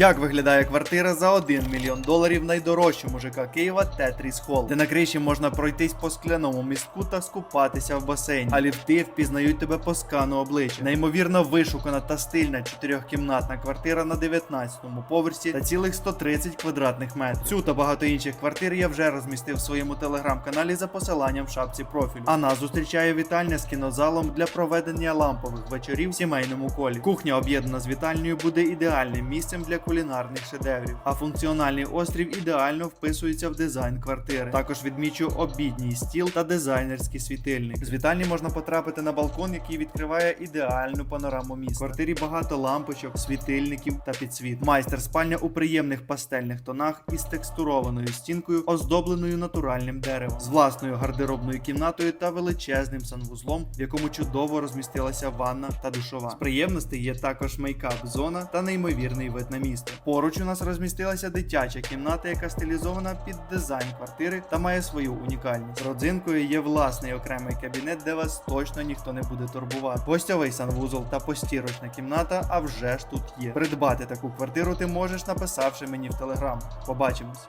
Як виглядає квартира за 1 мільйон доларів найдорожчому ЖК Києва Тетріс Холл, де на криші можна пройтись по скляному містку та скупатися в басейні, а ліфти впізнають тебе по скану обличчя. Неймовірно вишукана та стильна чотирьохкімнатна квартира на 19-му поверсі та цілих 130 квадратних метрів. Цю та багато інших квартир я вже розмістив в своєму телеграм-каналі за посиланням в шапці профілю. А нас зустрічає вітальня з кінозалом для проведення лампових вечорів в сімейному колі. Кухня об'єднана з вітальнею буде ідеальним місцем для кулінарних шедеврів. А функціональний острів ідеально вписується в дизайн квартири. Також відмічу обідній стіл та дизайнерський світильник. З вітальні можна потрапити на балкон, який відкриває ідеальну панораму міста. В квартирі багато лампочок, світильників та підсвіт. Майстер спальня у приємних пастельних тонах із текстурованою стінкою, оздобленою натуральним деревом, з власною гардеробною кімнатою та величезним санвузлом, в якому чудово розмістилася ванна та душова. З приємностей є також мейкап-зона та неймовірний вид на місто. Поруч у нас розмістилася дитяча кімната, яка стилізована під дизайн квартири та має свою унікальність. Родзинкою є власний окремий кабінет, де вас точно ніхто не буде турбувати. Гостьовий санвузол та постірочна кімната, а вже ж тут є. Придбати таку квартиру ти можеш, написавши мені в телеграм. Побачимось.